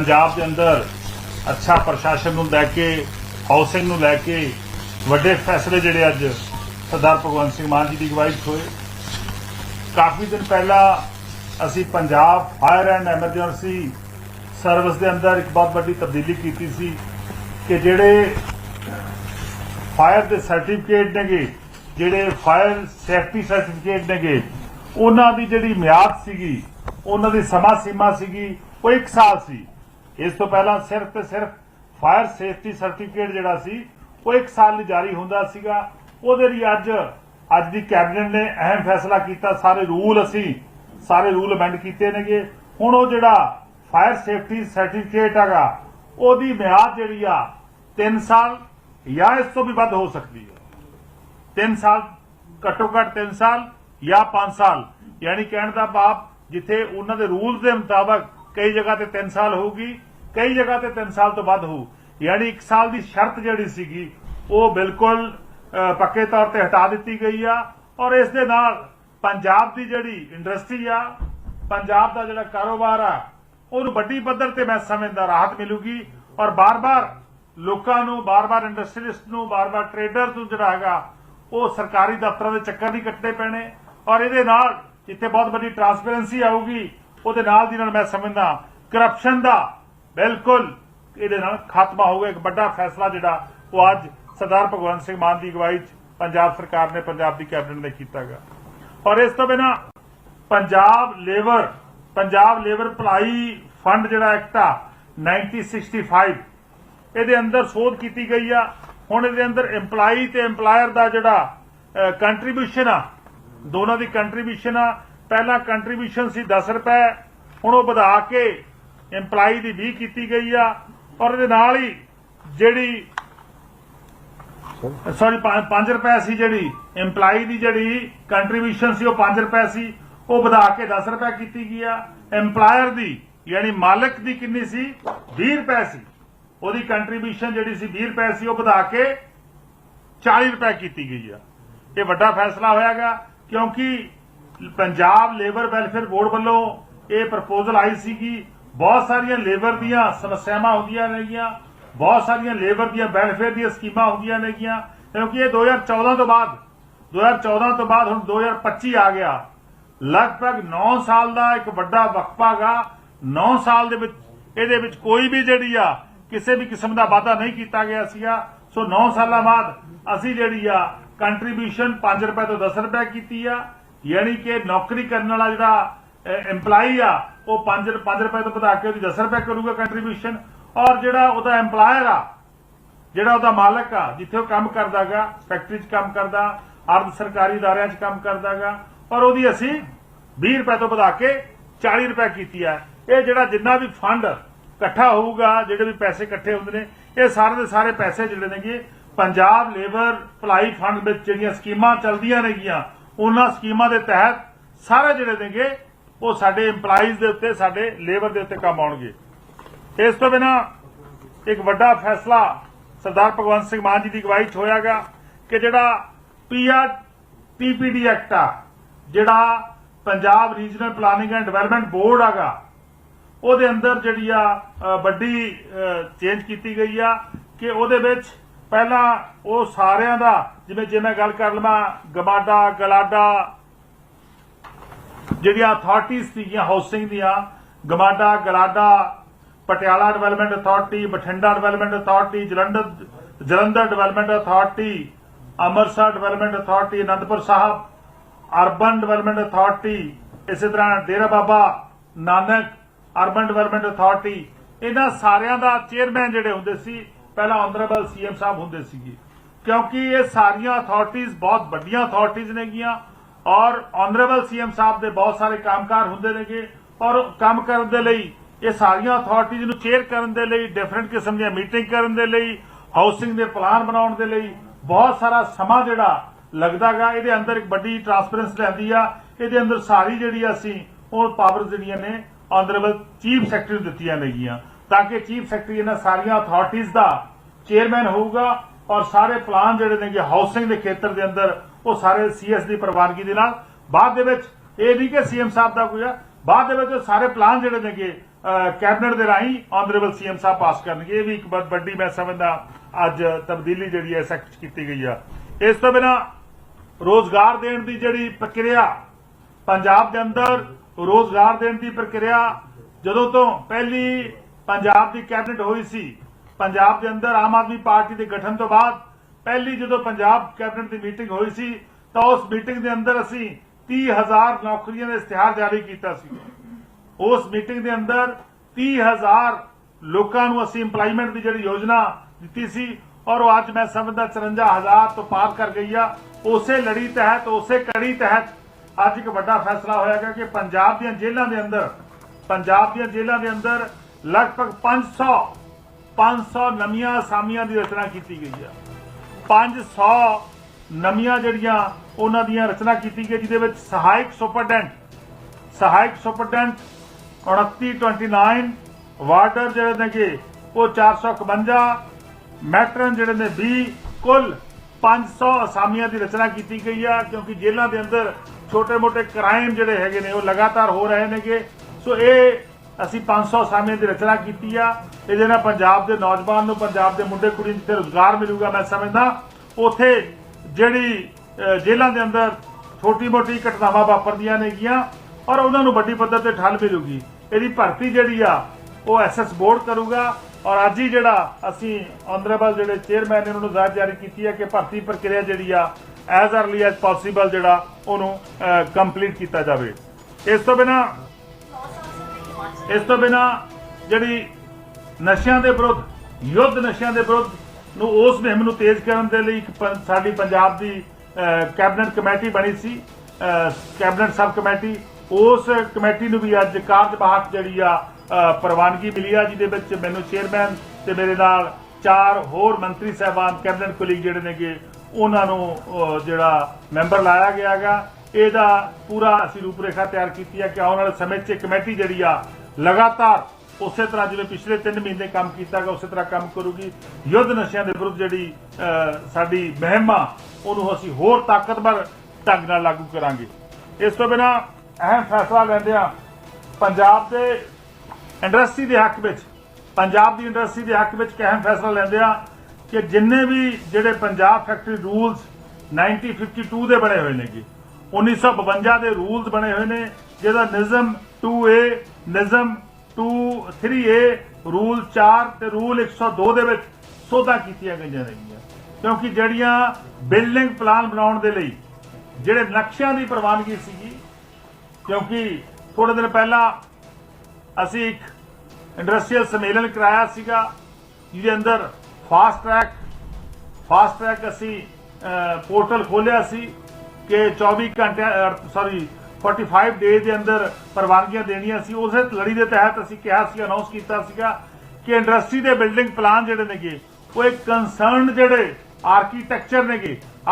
ਪੰਜਾਬ ਦੇ ਅੰਦਰ ਅੱਛਾ ਪ੍ਰਸ਼ਾਸਨ ਨੂੰ ਲੈ ਕੇ ਹਾਊਸਿੰਗ ਨੂੰ ਲੈ ਕੇ ਵੱਡੇ ਫੈਸਲੇ ਜਿਹੜੇ ਅੱਜ ਸਰਦਾਰ ਭਗਵੰਤ ਸਿੰਘ ਮਾਨ ਜੀ ਦੀ ਅਗਵਾਈ 'ਚ ਹੋਏ। ਕਾਫੀ ਦਿਨ ਪਹਿਲਾਂ ਅਸੀਂ Punjab fire and emergency service ਦੇ ਅੰਦਰ ਇੱਕ ਬਹੁਤ ਵੱਡੀ ਤਬਦੀਲੀ ਕੀਤੀ ਸੀ ਕਿ ਜਿਹੜੇ ਫਾਇਰ ਦੇ ਸਰਟੀਫਿਕੇਟ ਨੇਗੇ, ਜਿਹੜੇ ਫਾਇਰ ਸੇਫਟੀ ਸਰਟੀਫਿਕੇਟ ਨੇਗੇ, ਉਹਨਾਂ ਦੀ ਜਿਹੜੀ ਮਿਆਦ ਸੀਗੀ, ਉਹਨਾਂ ਦੀ ਸਮਾਂ ਸੀਮਾ ਸੀਗੀ, ਉਹ 1 ਸਾਲ ਸੀ। ਇਸ ਤੋਂ ਪਹਿਲਾਂ ਸਿਰਫ ਤੇ ਸਿਰਫ ਫਾਇਰ ਸੇਫਟੀ ਸਰਟੀਫਿਕੇਟ ਜਿਹੜਾ ਸੀ, ਉਹ 1 ਸਾਲ ਲਈ ਜਾਰੀ ਹੁੰਦਾ ਸੀਗਾ। ਉਹਦੇ ਲਈ ਅੱਜ ਅੱਜ ਦੀ ਕੈਬਨਿਟ ਨੇ ਅਹਿਮ ਫੈਸਲਾ ਕੀਤਾ। ਸਾਰੇ ਰੂਲ ਅਸੀਂ, ਸਾਰੇ ਰੂਲ ਅਮੈਂਡ ਕੀਤੇ ਨੇਗੇ। ਹੁਣ ਉਹ ਜਿਹੜਾ ਫਾਇਰ ਸੇਫਟੀ ਸਰਟੀਫਿਕੇਟ ਹੈਗਾ, ਉਹਦੀ ਮਿਆਦ ਜਿਹੜੀ ਆ 3 ਸਾਲ ਜਾਂ ਇਸ ਤੋਂ ਵੀ ਵੱਧ ਹੋ ਸਕਦੀ ਹੈ। 3 ਸਾਲ, ਘੱਟੋ ਘੱਟ 3 ਸਾਲ ਜਾਂ 5 ਸਾਲ। ਯਾਨੀ ਕਹਿਣ ਦਾ ਭਾਵ, ਜਿੱਥੇ ਉਹਨਾਂ ਦੇ ਰੂਲਸ ਦੇ ਮੁਤਾਬਕ ਕਈ ਜਗ੍ਹਾ ਤੇ 3 ਸਾਲ ਹੋਊਗੀ, ਕਈ ਜਗ੍ਹਾ ਤੇ 3 ਸਾਲ ਤੋਂ ਵੱਧ ਹੋਊ। ਯਾਨੀ 1 ਸਾਲ ਦੀ ਸ਼ਰਤ ਜਿਹੜੀ ਸੀਗੀ, ਉਹ ਬਿਲਕੁਲ ਪੱਕੇ ਤੌਰ ਤੇ ਹਟਾ ਦਿੱਤੀ ਗਈ ਆ। ਔਰ ਇਸ ਦੇ ਨਾਲ ਪੰਜਾਬ ਦੀ ਜਿਹੜੀ ਇੰਡਸਟਰੀ ਆ, ਪੰਜਾਬ ਦਾ ਜਿਹੜਾ ਕਾਰੋਬਾਰ ਆ, ਉਹਨੂੰ ਵੱਡੀ ਪੱਧਰ ਤੇ ਮੈਂ ਸਮਝਦਾ ਰਾਹਤ ਮਿਲੂਗੀ। ਔਰ ਬਾਰ-ਬਾਰ ਲੋਕਾਂ ਨੂੰ, ਬਾਰ-ਬਾਰ ਇੰਡਸਟਰੀਲਿਸਟ ਨੂੰ, ਬਾਰ-ਬਾਰ ਟ੍ਰੇਡਰ ਨੂੰ ਜਿਹੜਾ ਹੈਗਾ, ਉਹ ਸਰਕਾਰੀ ਦਫ਼ਤਰਾਂ ਦੇ ਚੱਕਰ ਨਹੀਂ ਕੱਟਣੇ ਪੈਣੇ। ਔਰ ਇਹਦੇ ਨਾਲ ਜਿੱਥੇ ਬਹੁਤ ਵੱਡੀ ਟਰਾਂਸਪੇਰੈਂਸੀ ਆਊਗੀ। ਉਹਦੇ ਨਾਲ ਦੀ ਨਾਲ ਮੈਂ ਸਮਝਦਾ ਕਰਪਸ਼ਨ ਦਾ ਬਿਲਕੁਲ ਇਹਦੇ ਨਾਲ ਖਾਤਮਾ ਹੋਊਗਾ। ਇੱਕ ਵੱਡਾ ਫੈਸਲਾ ਜਿਹੜਾ ਉਹ ਅੱਜ ਸਰਦਾਰ ਭਗਵੰਤ ਸਿੰਘ ਮਾਨ ਦੀ ਅਗਵਾਈ 'ਚ ਪੰਜਾਬ ਸਰਕਾਰ ਨੇ ਪੰਜਾਬ ਦੀ ਕੈਬਨਿਟ ਨੇ ਕੀਤਾਗਾ ਔਰ ਇਸ ਤੋਂ ਬਿਨਾ ਪੰਜਾਬ ਲੇਬਰ ਪੰਜਾਬ ਲੇਬਰ ਭਲਾਈ ਫੰਡ ਜਿਹੜਾ ਐਕਟ ਆ 1965 ਇਹਦੇ ਅੰਦਰ ਸੋਧ ਕੀਤੀ ਗਈ ਆ। ਹੁਣ ਇਹਦੇ ਅੰਦਰ EMPLOYE ਤੇ EMPLOYER ਦਾ ਜਿਹੜਾ ਕੰਟਰੀਬਿਊਸ਼ਨ ਆ, ਦੋਨਾਂ ਦੀ ਕੰਟਰੀਬਿਊਸ਼ਨ ਆ। ਪਹਿਲਾਂ ਕੰਟਰੀਬਿਊਸ਼ਨ ਸੀ 10 ਰੁਪਏ, ਹੁਣ ਉਹ ਵਧਾ ਕੇ EMPLOYE ਦੀ 20 ਕੀਤੀ ਗਈ ਆ, ਔਰ ਇਹਦੇ ਨਾਲ ਹੀ ਜਿਹੜੀ ਸੌਰੀ 5 ਰੁਪਏ ਸੀ ਜਿਹੜੀ EMPLOYE ਦੀ ਜਿਹੜੀ ਕੰਟਰੀਬਿਊਸ਼ਨ ਸੀ, ਉਹ 5 ਰੁਪਏ ਸੀ, ਉਹ ਵਧਾ ਕੇ 10 ਰੁਪਏ ਕੀਤੀ ਗਈ ਆ। EMPLOYER ਦੀ ਯਾਨੀ ਮਾਲਕ ਦੀ ਕਿੰਨੀ ਸੀ? 20 ਰੁਪਏ ਸੀ। ਉਹਦੀ ਕੰਟਰੀਬਿਊਸ਼ਨ ਜਿਹੜੀ ਸੀ 20 ਰੁਪਏ ਸੀ, ਉਹ ਵਧਾ ਕੇ 40 ਰੁਪਏ ਕੀਤੀ ਗਈ ਆ। ਇਹ ਵੱਡਾ ਫੈਸਲਾ ਹੋਇਆਗਾ ਕਿਉਂਕਿ ਪੰਜਾਬ ਲੇਬਰ ਵੈਲਫੇਅਰ ਬੋਰਡ ਵੱਲੋਂ ਇਹ ਪ੍ਰਪੋਜ਼ਲ ਆਈ ਸੀਗੀ। ਬਹੁਤ ਸਾਰੀਆਂ ਲੇਬਰ ਦੀਆਂ ਸਮੱਸਿਆਵਾਂ ਹੁੰਦੀਆਂ ਨੇਗੀਆਂ। ਬਹੁਤ ਸਾਰੀਆਂ ਲੇਬਰ ਦੀਆਂ ਵੈਲਫੇਅਰ ਦੀਆਂ ਸਕੀਮਾਂ ਹੁੰਦੀਆਂ ਨੇਗੀਆਂ। ਕਿਉਂਕਿ ਇਹ 2014 ਤੋਂ ਬਾਅਦ 2014 ਤੋਂ ਬਾਅਦ ਹੁਣ 2025 ਆ ਗਿਆ। ਲਗਭਗ 9 ਸਾਲ ਦਾ ਇੱਕ ਵੱਡਾ ਵਕਫਾ ਗਾ 9 ਸਾਲ ਦੇ ਵਿੱਚ, ਇਹਦੇ ਵਿੱਚ ਕੋਈ ਵੀ ਜਿਹੜੀ ਆ, ਕਿਸੇ ਵੀ ਕਿਸਮ ਦਾ ਵਾਅਦਾ ਨਹੀਂ ਕੀਤਾ ਗਿਆ ਸੀਗਾ। ਸੋ 9 ਸਾਲਾਂ ਬਾਅਦ ਅਸੀਂ ਜਿਹੜੀ ਆ ਕੰਟਰੀਬਿਊਸ਼ਨ 5 ਰੁਪਏ ਤੋਂ 10 ਰੁਪਏ ਕੀਤੀ ਆ। ਯਾਨੀ ਕਿ ਨੌਕਰੀ ਕਰਨ ਵਾਲਾ ਜਿਹੜਾ EMPLOYEE ਆ, ਉਹ 5 ਰੁਪਏ ਤੋਂ ਵਧਾ ਕੇ ਉਹਦੀ 10 ਰੁਪਏ ਕਰੂਗਾ ਕੰਟਰੀਬਿਊਸ਼ਨ ਔਰ ਜਿਹੜਾ ਉਹਦਾ EMPLOYER ਆ, ਜਿਹੜਾ ਉਹਦਾ ਮਾਲਕ ਆ, ਜਿੱਥੇ ਉਹ ਕੰਮ ਕਰਦਾਗਾ ਫੈਕਟਰੀ 'ਚ ਕੰਮ ਕਰਦਾ ਅਰਧ ਸਰਕਾਰੀ ਅਦਾਰਿਆਂ 'ਚ ਕੰਮ ਕਰਦਾਗਾ, ਔਰ ਉਹਦੀ ਅਸੀਂ 20 ਰੁਪਏ ਤੋਂ ਵਧਾ ਕੇ 40 ਰੁਪਏ ਕੀਤੀ ਆ। ਇਹ ਜਿਹੜਾ ਜਿੰਨਾ ਵੀ ਫੰਡ ਇਕੱਠਾ ਹੋਊਗਾ, ਜਿਹੜੇ ਵੀ ਪੈਸੇ ਇਕੱਠੇ ਹੁੰਦੇ ਨੇ, ਇਹ ਸਾਰੇ ਦੇ ਸਾਰੇ ਪੈਸੇ ਜਿਹੜੇ ਨੇਗੇ, ਪੰਜਾਬ ਲੇਬਰ ਭਲਾਈ ਫੰਡ ਵਿੱਚ ਜਿਹੜੀਆਂ ਸਕੀਮਾਂ ਚੱਲਦੀਆਂ ਨੇਗੀਆਂ ਉਹਨਾਂ ਸਕੀਮਾਂ ਦੇ ਤਹਿਤ ਸਾਰੇ ਜਿਹੜੇ ਨੇਗੇ, ਉਹ ਸਾਡੇ EMPLOYEES ਦੇ ਉੱਤੇ, ਸਾਡੇ ਲੇਬਰ ਦੇ ਉੱਤੇ ਕੰਮ ਆਉਣਗੇ। ਇਸ ਤੋਂ ਬਿਨਾ ਇੱਕ ਵੱਡਾ ਫੈਸਲਾ ਸਰਦਾਰ ਭਗਵੰਤ ਸਿੰਘ ਮਾਨ ਜੀ ਦੀ ਅਗਵਾਈ 'ਚ ਹੋਇਆਗਾ ਕਿ ਜਿਹੜਾ ਪੀਆਰ ਪੀਪੀਡੀ ਐਕਟ ਆ, ਜਿਹੜਾ Punjab regional planning and development board ਆਗਾ, ਉਹਦੇ ਅੰਦਰ ਜਿਹੜੀ ਆ ਵੱਡੀ ਚੇਂਜ ਕੀਤੀ ਗਈ ਆ ਕਿ ਉਹਦੇ ਵਿੱਚ ਪਹਿਲਾਂ ਉਹ ਸਾਰਿਆਂ ਦਾ, ਜਿਵੇਂ ਜੇ ਮੈਂ ਗੱਲ ਕਰ ਲਵਾਂ, ਗਮਾਡਾ, ਗਲਾਡਾ, ਜਿਹੜੀਆਂ ਅਥਾਰਟੀਆਂ ਸੀਗੀਆਂ ਹਾਊਸਿੰਗ ਦੀਆਂ, GMADA, GLADA, Patiala development authority Bathinda development authority Jalandhar Jalandhar development authority Amritsar development authority Anandpur Sahib, urban development authority ਇਸੇ ਤਰ੍ਹਾਂ Dera Baba Nanak, urban development authority ਇਹਨਾਂ ਸਾਰਿਆਂ ਦਾ ਚੇਅਰਮੈਨ ਜਿਹੜੇ ਹੁੰਦੇ ਸੀ ਪਹਿਲਾਂ ਆਨਰੇਬਲ ਸੀਐਮ ਸਾਹਿਬ ਹੁੰਦੇ ਸੀਗੇ। ਕਿਉਂਕਿ ਇਹ ਸਾਰੀਆਂ ਅਥਾਰਟੀਆਂ ਬਹੁਤ ਵੱਡੀਆਂ ਅਥਾਰਟੀਆਂ ਨੇਗੀਆਂ ਔਰ ਆਨਰੇਬਲ ਸੀਐਮ ਸਾਹਿਬ ਦੇ ਬਹੁਤ ਸਾਰੇ ਕੰਮਕਾਰ ਹੁੰਦੇ ਨੇਗੇ ਔਰ ਕੰਮ ਕਰਨ ਦੇ ਲਈ ਇਹ ਸਾਰੀਆਂ ਅਥਾਰਟੀਆਂ ਨੂੰ ਚੇਅਰ ਕਰਨ ਦੇ ਲਈ ਡਿਫਰੈਂਟ ਕਿਸਮ ਦੀਆਂ ਮੀਟਿੰਗ ਕਰਨ ਦੇ ਲਈ ਹਾਊਸਿੰਗ ਦੇ ਪਲਾਨ ਬਣਾਉਣ ਦੇ ਲਈ ਬਹੁਤ ਸਾਰਾ ਸਮਾਂ ਜਿਹੜਾ ਲੱਗਦਾਗਾ ਇਹਦੇ ਅੰਦਰ ਇੱਕ ਵੱਡੀ ਟਰਾਂਸਪੇਰੈਂਸੀ ਲੈਂਦੀ ਆ। ਇਹਦੇ ਅੰਦਰ ਸਾਰੀ ਜਿਹੜੀ ਅਸੀਂ ਉਹ ਪਾਵਰ ਜਿਹੜੀਆਂ ਨੇ ਆਨਰੇਬਲ ਚੀਫ ਸੈਕਟਰੀ ਨੂੰ ਦਿੱਤੀਆਂ ਨੇਗੀਆਂ। ਤਾਂ ਕਿ ਚੀਫ ਸੈਕਟਰੀ ਇਹਨਾਂ ਸਾਰੀਆਂ ਅਥਾਰਟੀਆਂ ਦਾ ਚੇਅਰਮੈਨ ਹੋਊਗਾ ਔਰ ਸਾਰੇ ਪਲਾਨ ਜਿਹੜੇ ਨੇਗੇ ਹਾਊਸਿੰਗ ਦੇ ਖੇਤਰ ਦੇ ਅੰਦਰ, ਉਹ ਸਾਰੇ ਸੀਐਸ ਦੀ ਪ੍ਰਵਾਨਗੀ ਦੇ ਨਾਲ। ਬਾਅਦ ਦੇ ਵਿੱਚ ਇਹ ਨਹੀਂ ਕਿ ਸੀਐਮ ਸਾਹਿਬ ਦਾ ਕੋਈ ਆ, ਬਾਅਦ ਦੇ ਵਿੱਚ ਸਾਰੇ ਪਲਾਨ ਜਿਹੜੇ ਨੇਗੇ ਕੈਬਨਿਟ ਦੇ ਰਾਹੀਂ ਆਨਰੇਬਲ ਸੀਐਮ ਸਾਹਿਬ ਪਾਸ ਕਰਨਗੇ। ਇਹ ਵੀ ਇੱਕ ਵੱਡੀ ਮੈਂ ਸਮਝਦਾ ਅੱਜ ਤਬਦੀਲੀ ਜਿਹੜੀ ਹੈ ਸੈਕਟ ਕੀਤੀ ਗਈ ਆ। ਇਸ ਤੋਂ ਬਿਨਾ ਰੋਜ਼ਗਾਰ ਦੇਣ ਦੀ ਜਿਹੜੀ ਪ੍ਰਕਿਰਿਆ, ਪੰਜਾਬ ਦੇ ਅੰਦਰ ਰੋਜ਼ਗਾਰ ਦੇਣ ਦੀ ਪ੍ਰਕਿਰਿਆ, ਜਦੋਂ ਤੋਂ ਪਹਿਲੀ ਪੰਜਾਬ ਦੀ ਕੈਬਨਿਟ ਹੋਈ ਸੀ। ਪੰਜਾਬ ਦੇ ਅੰਦਰ ਆਮ ਆਦਮੀ ਪਾਰਟੀ ਦੇ ਗਠਨ ਤੋਂ ਬਾਅਦ ਪਹਿਲੀ ਜਦੋਂ ਪੰਜਾਬ ਕੈਬਨਿਟ ਦੀ ਮੀਟਿੰਗ ਹੋਈ ਸੀ, ਤਾਂ ਉਸ ਮੀਟਿੰਗ ਦੇ ਅੰਦਰ ਅਸੀਂ 30000 ਨੌਕਰੀਆਂ ਦਾ ਇਸ਼ਤਿਹਾਰ ਜਾਰੀ ਕੀਤਾ ਸੀ। ਉਸ ਮੀਟਿੰਗ ਦੇ ਅੰਦਰ 30000 ਲੋਕਾਂ ਨੂੰ ਅਸੀਂ ਏਮਪਲੋਇਮੈਂਟ ਦੀ ਜਿਹੜੀ ਯੋਜਨਾ ਦਿੱਤੀ ਸੀ, ਔਰ ਉਹ ਅੱਜ ਮੈਂ ਸਮਝਦਾ 54000 ਤੋਂ ਪਾਰ ਕਰ ਗਈ ਆ। ਉਸੇ ਲੜੀ ਤਹਿਤ, ਉਸੇ ਕੜੀ ਤਹਿਤ ਅੱਜ ਇੱਕ ਵੱਡਾ ਫੈਸਲਾ ਹੋਇਆਗਾ ਕਿ ਪੰਜਾਬ ਦੀਆਂ ਜੇਲ੍ਹਾਂ ਦੇ ਅੰਦਰ, ਪੰਜਾਬ ਦੀਆਂ ਜੇਲ੍ਹਾਂ ਦੇ ਅੰਦਰ ਲਗਭਗ 500 500 ਨਵੀਆਂ ਅਸਾਮੀਆਂ ਦੀ ਰਚਨਾ ਕੀਤੀ ਗਈ ਆ 500 ਨਵੀਆਂ ਜਿਹੜੀਆਂ ਉਹਨਾਂ ਦੀਆਂ ਰਚਨਾ ਕੀਤੀ ਗਈ, ਜਿਹਦੇ ਵਿੱਚ ਸਹਾਇਕ ਸੁਪਰਡੈਂਟ ਸਹਾਇਕ ਸੁਪਰਡੈਂਟ 2929 ਵਾਰਡਰ ਜਿਹੜੇ ਨੇਗੇ, ਉਹ 451 ਮੈਟਰਨ ਜਿਹੜੇ ਨੇ 20 ਕੁੱਲ 500 ਅਸਾਮੀਆਂ ਦੀ ਰਚਨਾ ਕੀਤੀ ਗਈ ਆ, ਕਿਉਂਕਿ ਜੇਲ੍ਹਾਂ ਦੇ ਅੰਦਰ ਛੋਟੇ-ਮੋਟੇ ਕ੍ਰਾਈਮ ਜਿਹੜੇ ਹੈਗੇ ਨੇ, ਉਹ ਲਗਾਤਾਰ ਹੋ ਰਹੇ ਨੇਗੇ। ਸੋ ਇਹ ਅਸੀਂ 500 ਅਸਾਮੀਆਂ ਦੀ ਰਚਨਾ ਕੀਤੀ ਆ। ਇਹਦੇ ਨਾਲ ਪੰਜਾਬ ਦੇ ਨੌਜਵਾਨ ਨੂੰ, ਪੰਜਾਬ ਦੇ ਮੁੰਡੇ ਕੁੜੀ ਨੂੰ ਜਿੱਥੇ ਰੋਜ਼ਗਾਰ ਮਿਲੂਗਾ, ਮੈਂ ਸਮਝਦਾ। ਉਥੇ ਜਿਹੜੀ ਜੇਲ੍ਹਾਂ ਦੇ ਅੰਦਰ ਛੋਟੀ-ਮੋਟੀ ਘਟਨਾਵਾਂ ਵਾਪਰਦੀਆਂ ਨੇਗੀਆਂ ਔਰ ਉਹਨਾਂ ਨੂੰ ਵੱਡੀ ਪੱਧਰ ਤੇ ਠੱਲ ਮਿਲੂਗੀ। ਇਹਦੀ ਭਰਤੀ ਜਿਹੜੀ ਆ, ਉਹ ਐਸਐਸ ਬੋਰਡ ਕਰੂਗਾ ਔਰ ਅੱਜ ਹੀ ਜਿਹੜਾ ਅਸੀਂ ਆਨਰੇਬਲ ਜਿਹੜੇ ਚੇਅਰਮੈਨ ਨੇ, ਉਹਨਾਂ ਨੂੰ ਜ਼ਾਇਰ ਜਾਰੀ ਕੀਤੀ ਹੈ ਕਿ ਭਰਤੀ ਪ੍ਰਕਿਰਿਆ ਜਿਹੜੀ ਆ ਐਜ਼ अर्ਲੀ ਐਜ਼ ਪੋਸੀਬਲ ਜਿਹੜਾ ਉਹਨੂੰ ਕੰਪਲੀਟ ਕੀਤਾ ਜਾਵੇ। ਇਸ ਤੋਂ ਬਿਨਾ ਇਸ ਤੋਂ ਬਿਨਾ ਜਿਹੜੀ ਨਸ਼ਿਆਂ ਦੇ ਵਿਰੁੱਧ, ਯੁੱਧ ਨਸ਼ਿਆਂ ਦੇ ਵਿਰੁੱਧ ਨੂੰ ਉਸ ਮੁਹਿੰਮ ਨੂੰ ਤੇਜ਼ ਕਰਨ ਦੇ ਲਈ ਇੱਕ ਸਾਡੀ ਪੰਜਾਬ ਦੀ ਕੈਬਨਿਟ ਕਮੇਟੀ ਬਣੀ ਸੀ ਕੈਬਨਿਟ ਸਬ ਕਮੇਟੀ। ਉਸ ਕਮੇਟੀ ਨੂੰ ਵੀ ਅੱਜ ਕਾਰਜਵਾਹਕ ਜਿਹੜੀ ਆ ਪ੍ਰਵਾਨਗੀ ਮਿਲੀ ਆ, ਜਿਹਦੇ ਵਿੱਚ ਮੈਨੂੰ ਚੇਅਰਮੈਨ ਤੇ ਮੇਰੇ ਨਾਲ ਚਾਰ ਹੋਰ ਮੰਤਰੀ ਸਹਿਬਾਨ, ਕੈਬਨਿਟ ਕੁਲੀਗ ਜਿਹੜੇ ਨੇਗੇ, ਉਹਨਾਂ ਨੂੰ ਜਿਹੜਾ ਮੈਂਬਰ ਲਾਇਆ ਗਿਆਗਾ ਇਹਦਾ ਪੂਰਾ ਅਸੀਂ ਰੂਪਰੇਖਾ ਤਿਆਰ ਕੀਤੀ ਹੈ ਕਿ ਆਉਣ ਵਾਲੇ ਸਮੇਂ 'ਚ ਇਹ ਕਮੇਟੀ ਜਿਹੜੀ ਆ, ਲਗਾਤਾਰ ਉਸੇ ਤਰ੍ਹਾਂ ਜਿਵੇਂ ਪਿਛਲੇ 3 ਮਹੀਨੇ ਕੰਮ ਕੀਤਾ ਕੀਤਾਗਾ ਉਸੇ ਤਰ੍ਹਾਂ ਕੰਮ ਕਰੂਗੀ। ਯੁੱਧ ਨਸ਼ਿਆਂ ਦੇ ਵਿਰੁੱਧ ਜਿਹੜੀ ਸਾਡੀ ਮੁਹਿੰਮ ਆ ਉਹਨੂੰ ਅਸੀਂ ਹੋਰ ਤਾਕਤਵਰ ਢੰਗ ਨਾਲ ਲਾਗੂ ਕਰਾਂਗੇ। ਇਸ ਤੋਂ ਬਿਨਾ ਅਹਿਮ ਫੈਸਲਾ ਲੈਂਦੇ ਆ, ਪੰਜਾਬ ਦੇ ਇੰਡਸਟਰੀ ਦੇ ਹੱਕ ਵਿੱਚ, ਪੰਜਾਬ ਦੀ ਇੰਡਸਟਰੀ ਦੇ ਹੱਕ ਵਿੱਚ ਇੱਕ ਅਹਿਮ ਫੈਸਲਾ ਲੈਂਦੇ ਆ ਕਿ ਜਿੰਨੇ ਵੀ ਜਿਹੜੇ ਪੰਜਾਬ ਫੈਕਟਰੀ ਰੂਲਸ 1952 ਦੇ ਬਣੇ ਹੋਏ ਨੇਗੇ 1952 ਦੇ ਰੂਲਸ ਬਣੇ ਹੋਏ ਨੇ, ਜਿਹਦਾ ਨਿਜ਼ਮ 2A ਨਿਜ਼ਮ 2 3A ਰੂਲ 4 ਤੇ ਰੂਲ 102 ਦੇ ਵਿੱਚ ਸੋਧਾਂ ਕੀਤੀਆਂ ਗਈਆਂ ਨੇਗੀਆਂ। ਕਿਉਂਕਿ ਜਿਹੜੀਆਂ ਬਿਲਡਿੰਗ ਪਲਾਨ ਬਣਾਉਣ ਦੇ ਲਈ ਜਿਹੜੇ ਨਕਸ਼ਿਆਂ ਦੀ ਪ੍ਰਵਾਨਗੀ ਸੀਗੀ, ਕਿਉਂਕਿ ਥੋੜੇ ਦਿਨ ਪਹਿਲਾਂ ਅਸੀਂ ਇੱਕ ਇੰਡਸਟਰੀਅਲ ਸੰਮੇਲਨ ਕਰਾਇਆ ਸੀਗਾ, ਜਿਹਦੇ ਅੰਦਰ ਫਾਸਟ ਟਰੈਕ ਫਾਸਟ ਟਰੈਕ ਅਸੀਂ ਪੋਰਟਲ ਖੋਲਿਆ ਸੀ। ਕਿ 24 ਘੰਟੇ ਸੌਰੀ 45 ਡੇਜ਼ ਦੇ ਅੰਦਰ ਪ੍ਰਵਾਨਗੀਆਂ ਦੇਣੀਆਂ ਸੀ। ਉਸੇ ਲੜੀ ਦੇ ਤਹਿਤ ਅਸੀਂ ਕਿਹਾ ਸੀ ਅਨਾਉਂਸ ਕੀਤਾ ਸੀਗਾ ਕਿ ਇੰਡਸਟਰੀ ਦੇ ਬਿਲਡਿੰਗ ਪਲਾਨ ਜਿਹੜੇ ਨੇਗੇ, ਉਹ ਇੱਕ ਕੰਸਰਨ ਜਿਹੜੇ ਆਰਕੀਟੈਕਚਰ ਨੇਗੇ